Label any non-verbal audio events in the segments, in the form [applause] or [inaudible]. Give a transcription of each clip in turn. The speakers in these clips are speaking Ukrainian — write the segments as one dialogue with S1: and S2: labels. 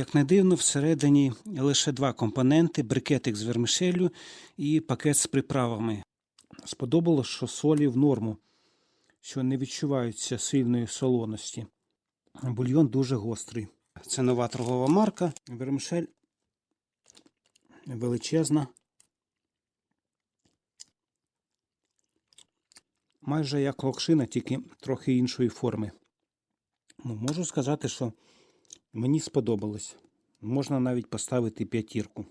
S1: Як не дивно, всередині лише два компоненти: брикетик з вермишеллю і пакет з приправами. Сподобалось, що солі в норму, що не відчуваються сильної солоності. Бульйон дуже гострий. Це нова торгова марка. Вермишель величезна. Майже як локшина, тільки трохи іншої форми. Ну, можу сказати, що мені сподобалось. Можна навіть поставити п'ятірку.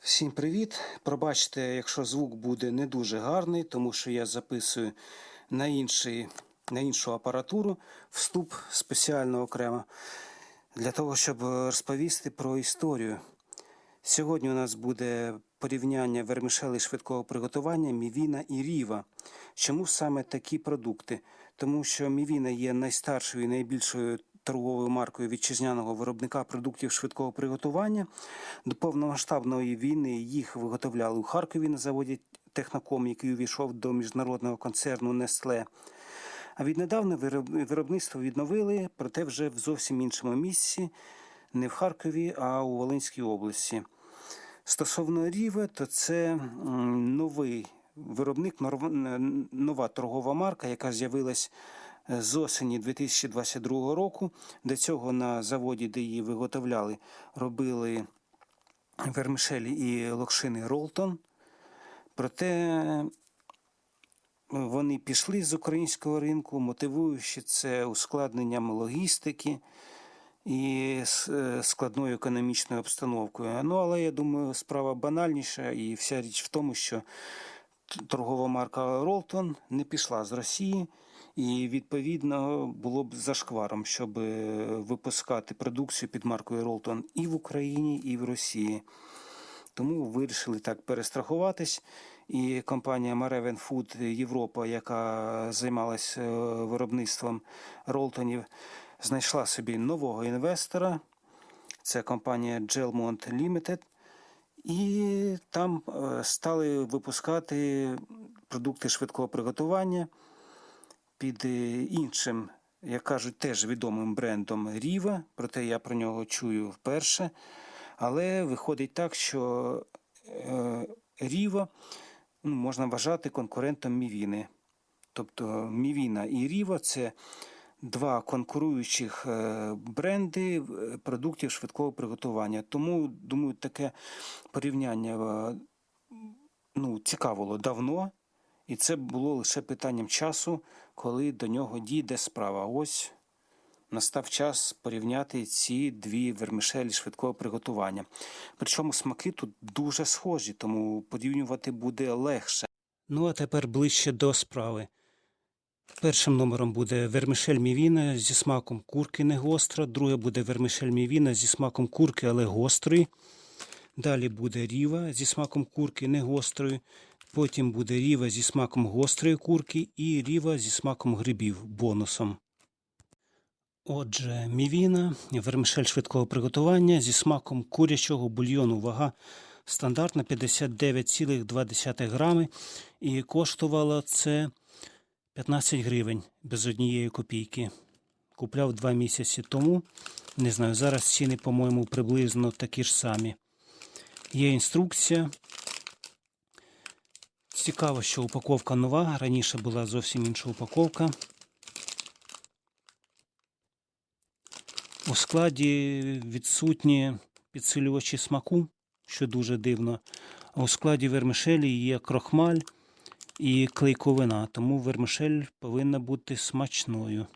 S1: Всім привіт! Пробачте, якщо звук буде не дуже гарний, тому що я записую на, інший, на іншу апаратуру вступ спеціально окремо для того, щоб розповісти про історію. Сьогодні у нас буде порівняння вермішелей швидкого приготування Мівіна і Ріва. Чому саме такі продукти? Тому що Мівіна є найстаршою і найбільшою торговою маркою вітчизняного виробника продуктів швидкого приготування. До повномасштабної війни їх виготовляли у Харкові на заводі Техноком, який увійшов до міжнародного концерну Nestle. А віднедавна виробництво відновили, проте вже в зовсім іншому місці, не в Харкові, а у Волинській області. Стосовно Ріве, то це новий виробник, нова торгова марка, яка з'явилась з осені 2022 року. До цього на заводі, де її виготовляли, робили вермишелі і локшини Ролтон. Проте вони пішли з українського ринку, мотивуючи це ускладненням логістики і е, складною економічною обстановкою. Ну, але я думаю, справа банальніша, і вся річ в тому, що торгова марка Ролтон не пішла з Росії, і відповідно було б зашкваром, щоб е, випускати продукцію під маркою Ролтон і в Україні, і в Росії. Тому вирішили так перестрахуватись. І компанія Mareven Food Європа, яка займалася е, виробництвом ролтонів, знайшла собі нового інвестора. Це компанія Gelmont Limited. І там е, стали випускати продукти швидкого приготування під е, іншим, як кажуть, теж відомим брендом Ріва. Проте я про нього чую вперше. Але виходить так, що е, Ріва ну, можна вважати конкурентом Мівіни. Тобто Мівіна і Ріва це два конкуруючих е, бренди продуктів швидкого приготування. Тому, думаю, таке порівняння ну, цікавило давно, і це було лише питанням часу, коли до нього дійде справа. Ось настав час порівняти ці дві вермишелі швидкого приготування. Причому смаки тут дуже схожі, тому порівнювати буде легше. Ну а тепер ближче до справи. Першим номером буде вермишель мівіна зі смаком курки не гостра. Друге буде вермишель мівіна зі смаком курки, але гострої. Далі буде ріва зі смаком курки не гострої. Потім буде ріва зі смаком гострої курки і ріва зі смаком грибів бонусом. Отже, мівіна, вермишель швидкого приготування зі смаком курячого бульйону. Вага стандартна 59,2 грами. І коштувало це 15 гривень без однієї копійки. Купляв два місяці тому. Не знаю, зараз ціни, по-моєму, приблизно такі ж самі. Є інструкція. Цікаво, що упаковка нова. Раніше була зовсім інша упаковка. У складі відсутні підсилювачі смаку, що дуже дивно. А у складі вермишелі є крохмаль і клейковина, тому вермишель повинна бути смачною.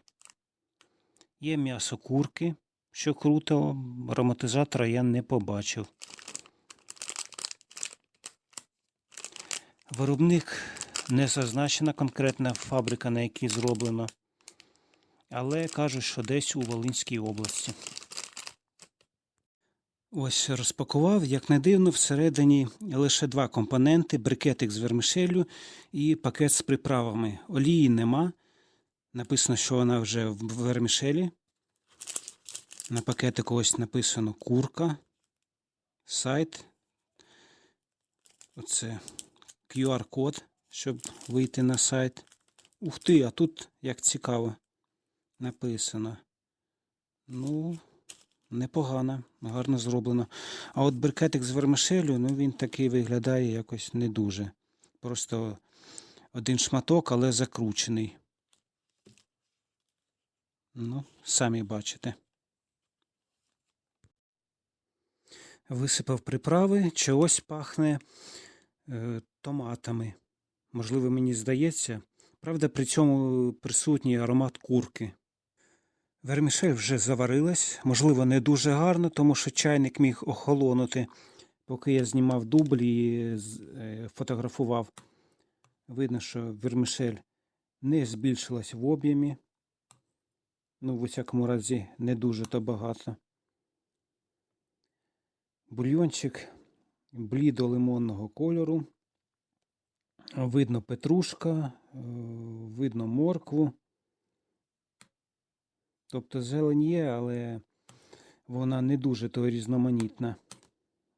S1: Є м'ясо курки, що круто, ароматизатора я не побачив. Виробник не зазначена конкретна фабрика, на якій зроблено, але кажуть, що десь у Волинській області. Ось розпакував, як не дивно, всередині лише два компоненти: брикетик з вермишелю і пакет з приправами. Олії нема. Написано, що вона вже в вермишелі. На пакетику ось написано курка, сайт. Оце QR-код, щоб вийти на сайт. Ух ти, а тут як цікаво написано. Ну, непогано, гарно зроблено. А от брикетик з вермишелю, ну він такий виглядає якось не дуже. Просто один шматок, але закручений. Ну, самі бачите. Висипав приправи, чогось пахне е, томатами. Можливо, мені здається. Правда, при цьому присутній аромат курки. Вермішель вже заварилась, можливо, не дуже гарно, тому що чайник міг охолонути, поки я знімав дубль і е, фотографував. Видно, що вермішель не збільшилась в об'ємі. Ну, в усякому разі, не дуже то багато. Бульйончик блідо-лимонного кольору. Видно петрушка, е, видно моркву. Тобто зелень є, але вона не дуже то різноманітна.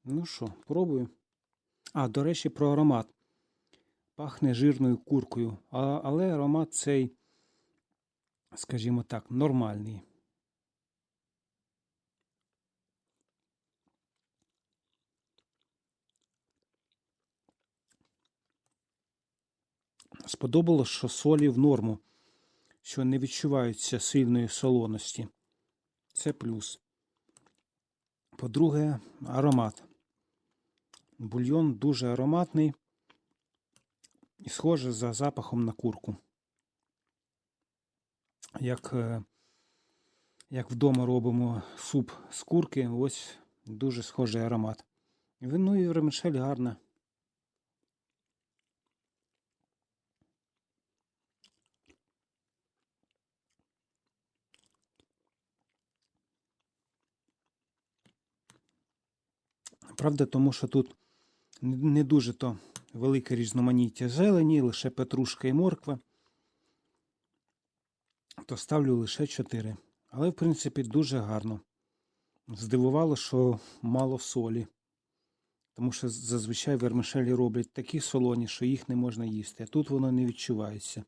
S1: Ну що, пробую. А, до речі, про аромат. Пахне жирною куркою, але аромат цей, скажімо так, нормальний. Сподобалось, що солі в норму, що не відчуваються сильної солоності. Це плюс. По-друге, аромат. Бульйон дуже ароматний і схоже за запахом на курку. Як, е, як вдома робимо суп з курки, ось дуже схожий аромат. Ну і вермишель гарна. Правда, тому що тут не дуже то велике різноманіття зелені, лише петрушка і морква. То ставлю лише 4. Але, в принципі, дуже гарно. Здивувало, що мало солі. Тому що зазвичай вермишелі роблять такі солоні, що їх не можна їсти. А тут воно не відчувається.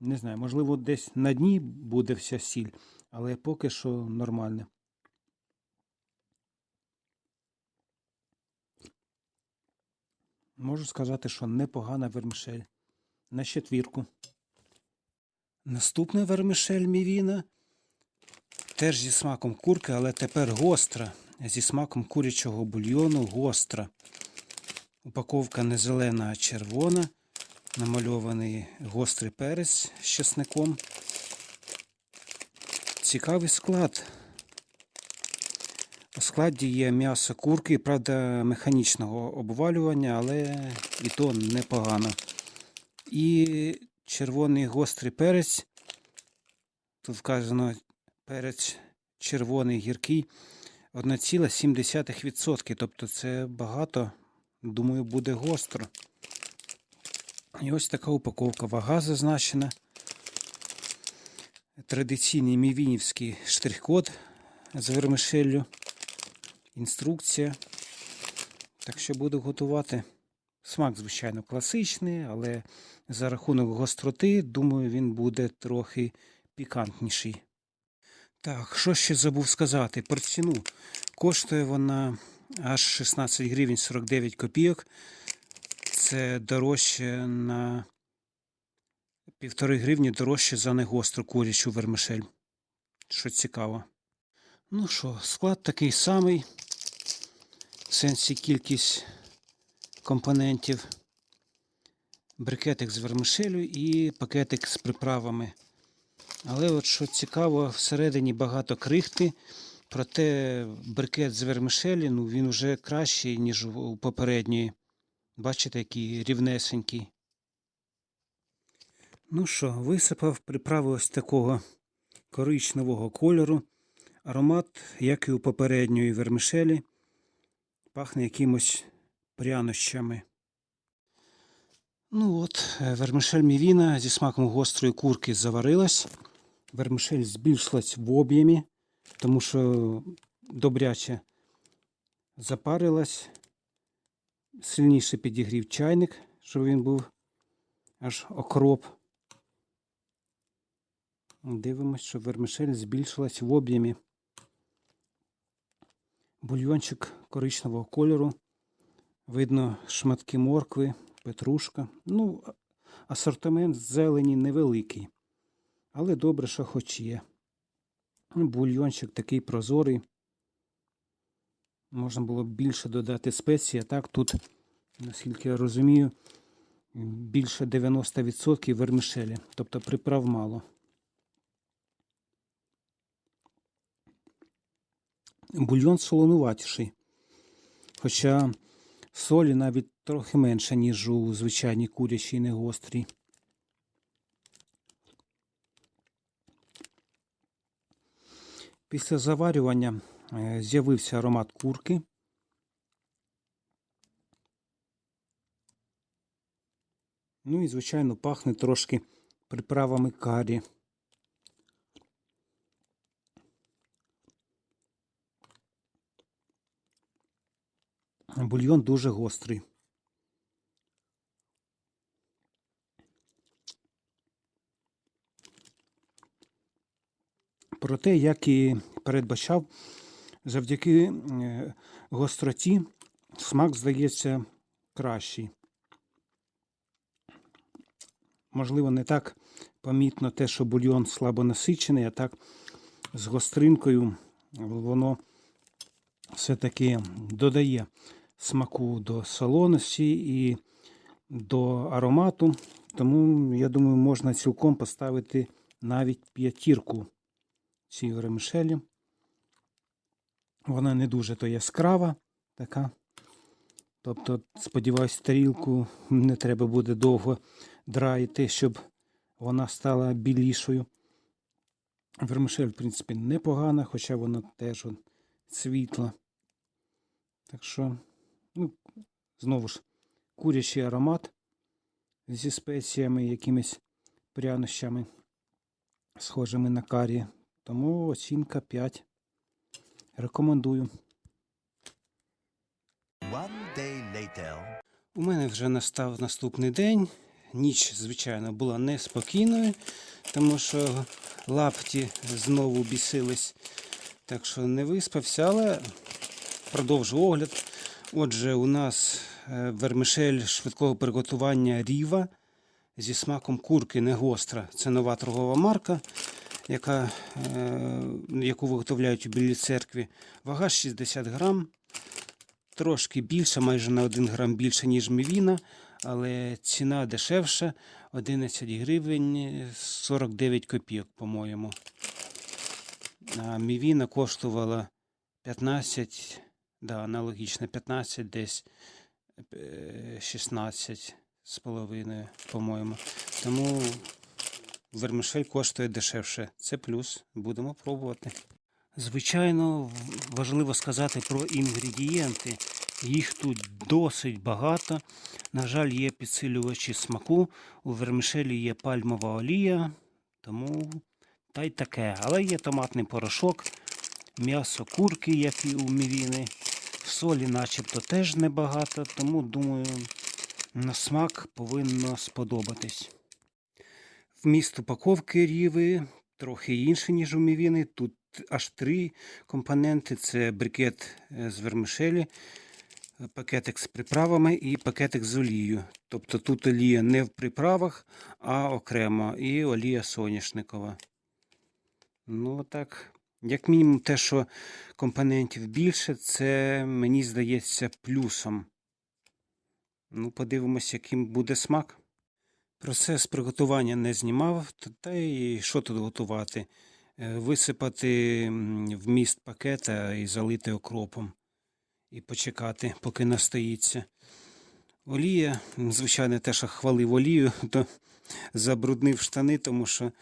S1: Не знаю, можливо, десь на дні буде вся сіль, але поки що нормально. Можу сказати, що непогана вермишель. На четвірку. Наступна вермишель мівіна. Теж зі смаком курки, але тепер гостра. Зі смаком курячого бульйону гостра. Упаковка не зелена, а червона. Намальований гострий перець з чесником. Цікавий склад. Складі є м'ясо курки, правда, механічного обвалювання, але і то непогано. І червоний гострий перець. Тут вказано перець червоний гіркий 1,7%. Тобто це багато, думаю, буде гостро. І ось така упаковка. Вага зазначена. Традиційний мівінівський штрих-код з вермишеллю інструкція. Так що буду готувати. Смак, звичайно, класичний, але за рахунок гостроти, думаю, він буде трохи пікантніший. Так, що ще забув сказати? Про ціну. Коштує вона аж 16 гривень 49 копійок. Це дорожче на півтори гривні дорожче за негостру курячу вермишель. Що цікаво. Ну що, склад такий самий. Сенсі кількість компонентів. Брикетик з вермишелю і пакетик з приправами. Але от що цікаво, всередині багато крихти. Проте брикет з вермишелі ну, він вже кращий, ніж у попередньої. Бачите, який рівнесенький. Ну що, висипав приправи ось такого коричневого кольору. Аромат, як і у попередньої вермишелі, пахне якимось прянощами. Ну от, е, вермишель мівіна зі смаком гострої курки заварилась. Вермишель збільшилась в об'ємі, тому що добряче запарилась. Сильніше підігрів чайник, щоб він був аж окроп. Дивимось, що вермишель збільшилась в об'ємі. Бульйончик коричневого кольору. Видно шматки моркви, петрушка. Ну, асортимент зелені невеликий. Але добре, що хоч є. Ну, Бульйончик такий прозорий. Можна було б більше додати спеції, а так тут, наскільки я розумію, більше 90% вермішелі, тобто приправ мало. Бульйон солонуватіший. Хоча солі навіть трохи менше, ніж у звичайній курячій негострій. Після заварювання е, з'явився аромат курки. Ну і, звичайно, пахне трошки приправами карі. Бульйон дуже гострий. Проте, як і передбачав, завдяки е, гостроті смак здається кращий. Можливо, не так помітно те, що бульйон слабо насичений, а так з гостринкою воно все-таки додає смаку до солоності і до аромату. Тому, я думаю, можна цілком поставити навіть п'ятірку цій вермишелі. Вона не дуже то яскрава така. Тобто, сподіваюсь, тарілку не треба буде довго драїти, щоб вона стала білішою. Вермишель, в принципі, непогана, хоча вона теж світла. Так що, ну, знову ж, курячий аромат зі спеціями, якимись прянощами, схожими на карі. Тому оцінка 5. Рекомендую.
S2: One day later.
S1: У мене вже настав наступний день. Ніч, звичайно, була неспокійною, тому що лапті знову бісились, так що не виспався, але продовжу огляд. Отже, у нас е, вермишель швидкого приготування ріва зі смаком курки не гостра. Це нова торгова марка, яка, е, яку виготовляють у Білій церкві. Вага 60 грам трошки більше, майже на 1 грам більше, ніж мівіна, але ціна дешевша 11 гривень 49 копійок, по-моєму. А мівіна коштувала 15, да, аналогічно 15, десь е, 16 з половиною, по-моєму. Тому вермишель коштує дешевше. Це плюс. Будемо пробувати. Звичайно, важливо сказати про інгредієнти. Їх тут досить багато. На жаль, є підсилювачі смаку. У вермішелі є пальмова олія, тому та й таке. Але є томатний порошок, м'ясо курки, як і у мівіни. Солі начебто теж небагато, тому думаю, на смак повинно сподобатись. Вміст упаковки ріви трохи інший, ніж у мівіни. Тут аж три компоненти: це брикет е, з вермишелі, пакетик з приправами і пакетик з олією. Тобто тут олія не в приправах, а окремо, і олія соняшникова. Ну, так. Як мінімум, те, що компонентів більше, це мені здається плюсом. Ну, подивимось, яким буде смак. Процес приготування не знімав, та- й що тут готувати? Е, Висипати м, в міст пакета і залити окропом. І почекати, поки настоїться. Олія, звичайно, те, що хвалив олію, [laughs] то забруднив штани, тому що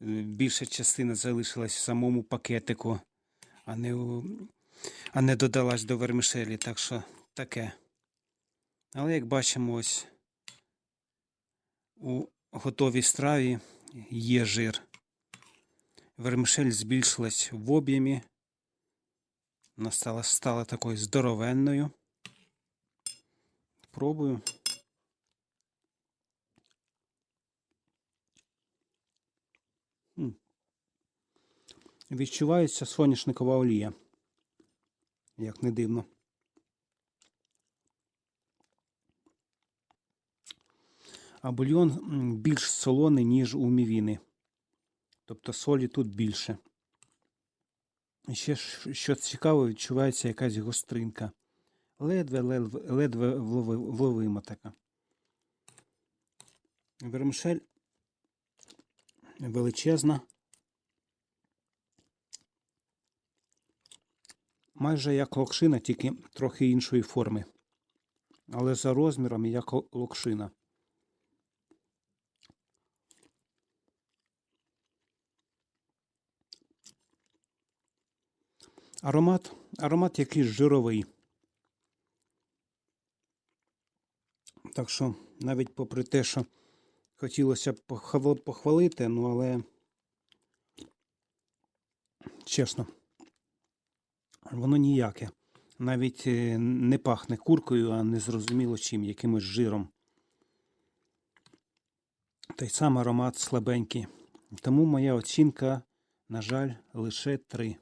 S1: більша частина залишилась в самому пакетику, а не, у, а не додалась до вермишелі. Так що таке. Але як бачимо, ось у готовій страві є жир. Вермишель збільшилась в об'ємі. Вона стала, стала такою здоровенною. Пробую. Відчувається соняшникова олія. як не дивно. А бульйон більш солоний, ніж у мівіни. Тобто солі тут більше. І ще що цікаво, відчувається якась гостринка. Ледве, ледве, ледве вловима така. Вермишель величезна. Майже як локшина, тільки трохи іншої форми. Але за розміром як локшина. Аромат, аромат якийсь жировий. Так що, навіть попри те, що хотілося б похвалити, ну але чесно, воно ніяке. Навіть е, не пахне куркою, а незрозуміло чим, якимось жиром. Той сам аромат слабенький. Тому моя оцінка, на жаль, лише 3.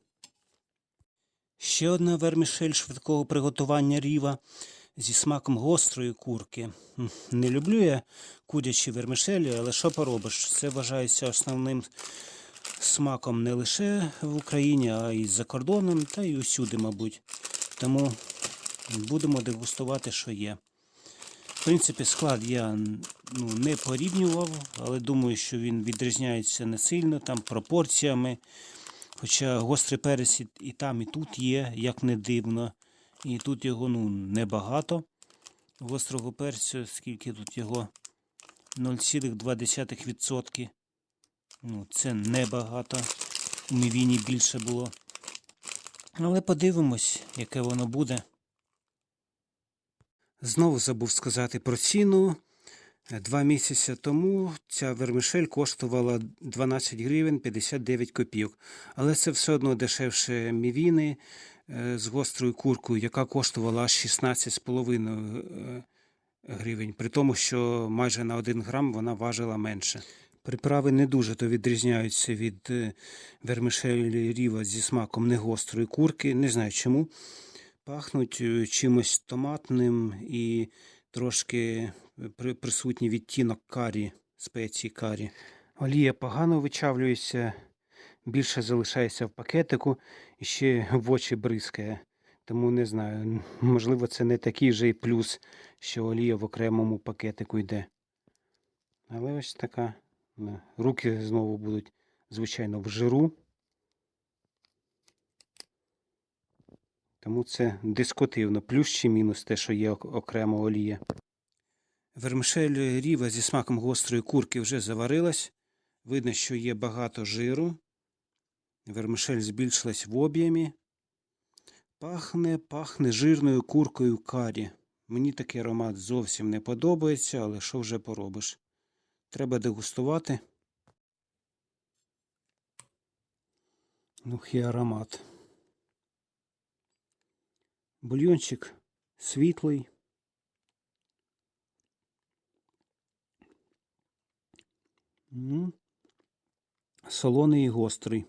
S1: Ще одна вермішель швидкого приготування ріва зі смаком гострої курки. Не люблю я курячі вермішелі, але що поробиш? Це вважається основним смаком не лише в Україні, а й за кордоном, та й усюди, мабуть. Тому будемо дегустувати, що є. В принципі, склад я ну, не порівнював, але думаю, що він відрізняється не сильно там пропорціями. Хоча гострий перець і- там, і тут є, як не дивно. І тут його ну, небагато. Гострого перцю, скільки тут його 0,2%. Ну, це небагато. У мівіні більше було. Але подивимось, яке воно буде. Знову забув сказати про ціну. Два місяці тому ця вермишель коштувала 12 гривень 59 копійок. Але це все одно дешевше мівіни е, з гострою куркою, яка коштувала аж 16,5 е, гривень. При тому, що майже на 1 грам вона важила менше. Приправи не дуже то відрізняються від е, вермишелі ріва зі смаком негострої курки. Не знаю чому. Пахнуть е, чимось томатним і трошки присутній відтінок карі, спеції карі. Олія погано вичавлюється, більше залишається в пакетику і ще в очі бризкає. Тому не знаю, можливо, це не такий же і плюс, що олія в окремому пакетику йде. Але ось така. Руки знову будуть, звичайно, в жиру. Тому це дискутивно. Плюс чи мінус те, що є ок- окрема олія. Вермишель ріва зі смаком гострої курки вже заварилась. Видно, що є багато жиру. Вермишель збільшилась в об'ємі. Пахне, пахне жирною куркою карі. Мені такий аромат зовсім не подобається, але що вже поробиш? Треба дегустувати. Ну, і аромат. Бульйончик світлий. Солоний і гострий.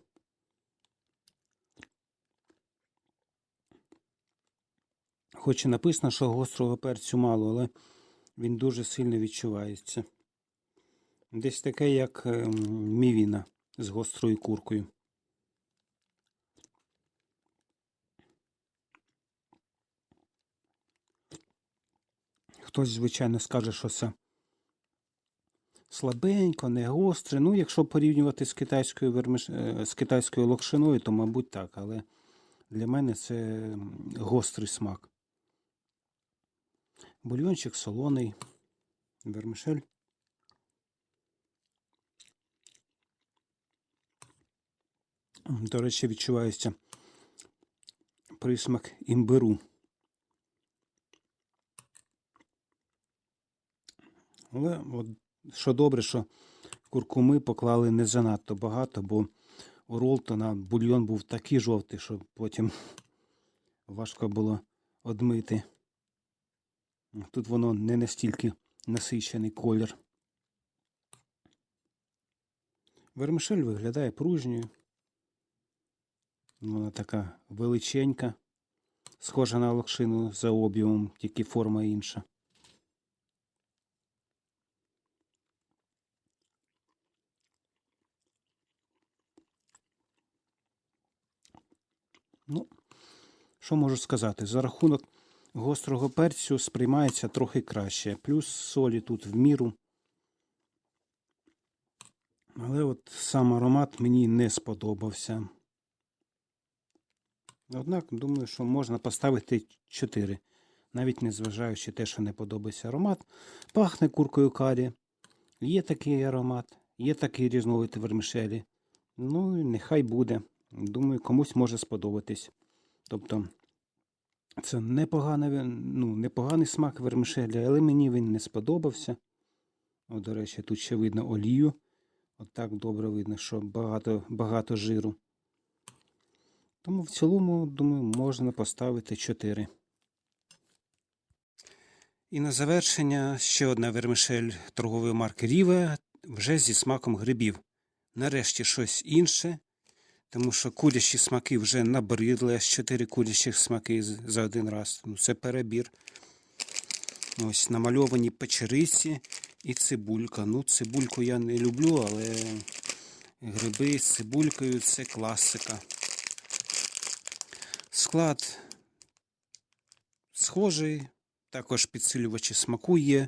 S1: Хоч і написано, що гострого перцю мало, але він дуже сильно відчувається. Десь таке, як ем, мівіна з гострою куркою. Хтось, звичайно, скаже, що це слабенько, не гостре. Ну, якщо порівнювати з китайською вермиш... е, з китайською локшиною, то, мабуть, так. Але для мене це гострий смак. Бульйончик солоний, вермишель. До речі, відчувається присмак імбиру. Але от, що добре, що куркуми поклали не занадто багато, бо у Ролтона бульйон був такий жовтий, що потім [laughs] важко було одмити. Тут воно не настільки насичений колір. Вермишель виглядає пружньою. Вона така величенька, Схожа на локшину за об'ємом, тільки форма інша. Ну, що можу сказати? За рахунок гострого перцю сприймається трохи краще. Плюс солі тут в міру. Але от сам аромат мені не сподобався. Однак, думаю, що можна поставити 4. Навіть не зважаючи те, що не подобається аромат. Пахне куркою карі. Є такий аромат, є такий різновид вермішелі. Ну, нехай буде. Думаю, комусь може сподобатись. Тобто, це непоганий, ну, непоганий смак вермішелі, але мені він не сподобався. О, до речі, тут ще видно олію. Отак добре видно, що багато, багато жиру. Тому в цілому, думаю, можна поставити 4. І на завершення ще одна вермишель торгової марки Ріве вже зі смаком грибів. Нарешті щось інше, тому що курячі смаки вже набридли, аж 4 курячих смаки за один раз. Ну, це перебір. Ось намальовані печериці і цибулька. Ну, цибульку я не люблю, але гриби з цибулькою це класика. Склад схожий, також підсилювачі смаку є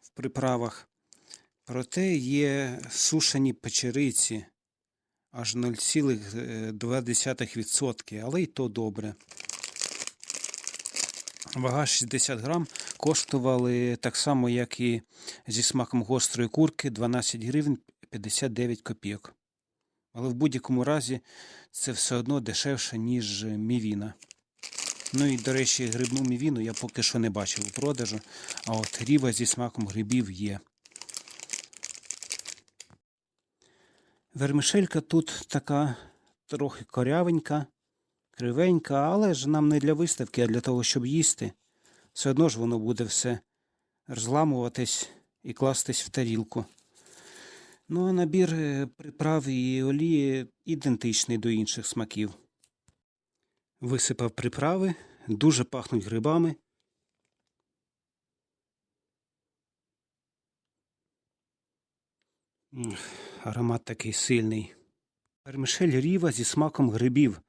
S1: в приправах. Проте є сушені печериці аж 0,2%, але й то добре. Вага 60 грам коштували так само, як і зі смаком гострої курки 12 гривень 59 копійок. Але в будь-якому разі це все одно дешевше, ніж мівіна. Ну і, до речі, грибну мівіну я поки що не бачив у продажу, а от ріва зі смаком грибів є. Вермишелька тут така трохи корявенька, кривенька, але ж нам не для виставки, а для того, щоб їсти. Все одно ж воно буде все розламуватись і кластись в тарілку. Ну, а набір е, приправ і олії ідентичний до інших смаків. Висипав приправи, дуже пахнуть грибами. Аромат такий сильний. Вермишель ріва зі смаком грибів.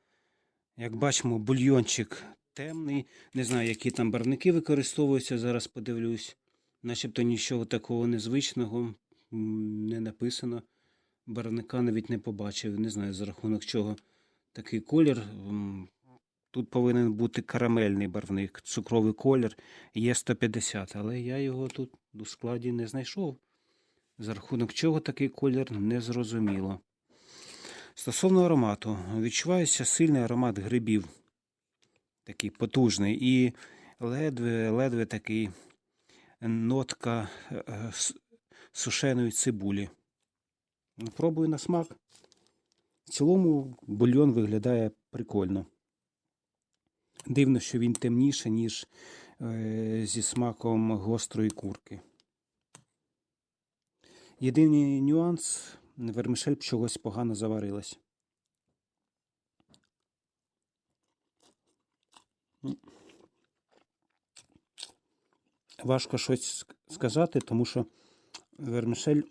S1: Як бачимо, бульйончик темний. Не знаю, які там барвники використовуються, зараз подивлюсь. Начебто нічого такого незвичного не написано. Барвника навіть не побачив. Не знаю, за рахунок чого такий колір. Тут повинен бути карамельний барвник, цукровий колір. Є 150, але я його тут у складі не знайшов. За рахунок чого такий колір не зрозуміло. Стосовно аромату, відчувається сильний аромат грибів. Такий потужний. І ледве, ледве такий нотка е, е, сушеної цибулі. Пробую на смак. В цілому бульйон виглядає прикольно. Дивно, що він темніше, ніж е, зі смаком гострої курки. Єдиний нюанс вермишель чогось погано заварилась. Важко щось сказати, тому що вермишель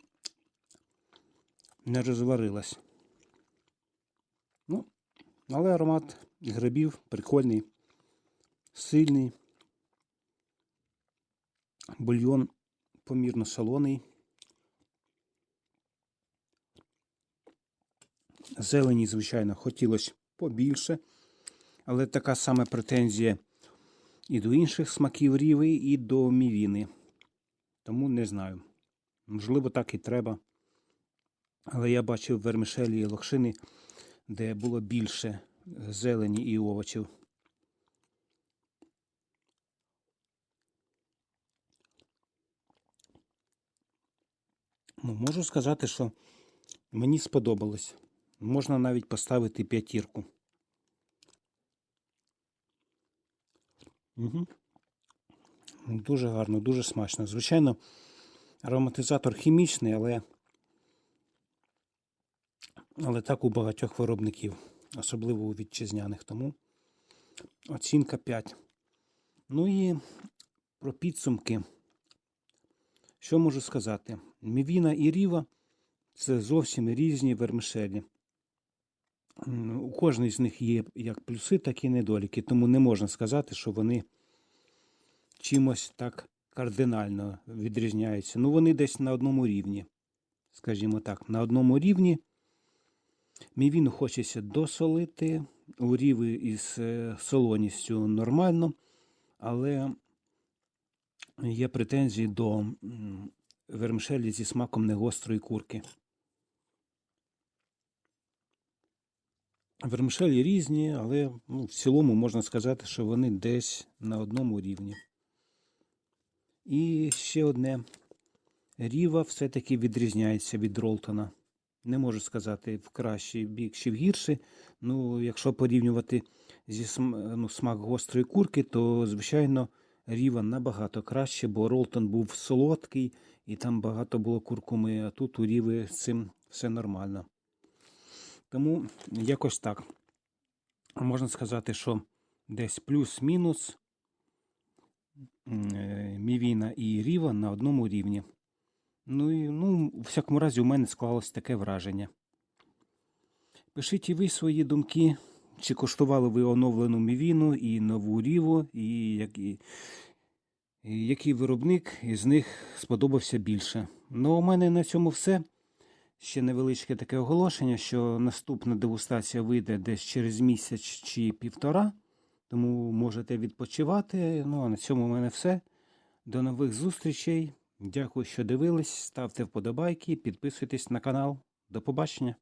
S1: не розварилась. Ну, але аромат грибів прикольний, сильний. Бульйон помірно солоний. Зелені, звичайно, хотілося побільше, але така сама претензія і до інших смаків ріви, і до мівіни. Тому не знаю. Можливо, так і треба. Але я бачив вермишелі і локшини, де було більше зелені і овочів. Ну, можу сказати, що мені сподобалось. Можна навіть поставити п'ятірку. Угу. Дуже гарно, дуже смачно. Звичайно, ароматизатор хімічний, але, але так у багатьох виробників, особливо у вітчизняних. Тому Оцінка 5. Ну і про підсумки. Що можу сказати? Мівіна і Ріва це зовсім різні вермишелі. У кожної з них є як плюси, так і недоліки, тому не можна сказати, що вони чимось так кардинально відрізняються. Ну, вони десь на одному рівні. Скажімо так, на одному рівні. Мівіну хочеться досолити, у ріви із е, солоністю нормально, але є претензії до м, вермишелі зі смаком негострої курки. Вермишелі різні, але ну, в цілому можна сказати, що вони десь на одному рівні. І ще одне. Ріва все-таки відрізняється від Ролтона. Не можу сказати в кращий бік чи в гірший. Ну, якщо порівнювати зі ну, смак гострої курки, то, звичайно, Ріва набагато краще, бо Ролтон був солодкий і там багато було куркуми, а тут у Ріви з цим все нормально. Тому якось так. Можна сказати, що десь плюс-мінус Мівіна і Ріва на одному рівні. Ну і ну, у всякому разі, у мене склалось таке враження. Пишіть і ви свої думки, чи коштували ви оновлену мівіну і нову ріву, і, як- і, і який виробник із них сподобався більше. Ну, у мене на цьому все. Ще невеличке таке оголошення, що наступна дегустація вийде десь через місяць чи півтора. Тому можете відпочивати. Ну а на цьому у мене все. До нових зустрічей. Дякую, що дивились. Ставте вподобайки, підписуйтесь на канал. До побачення.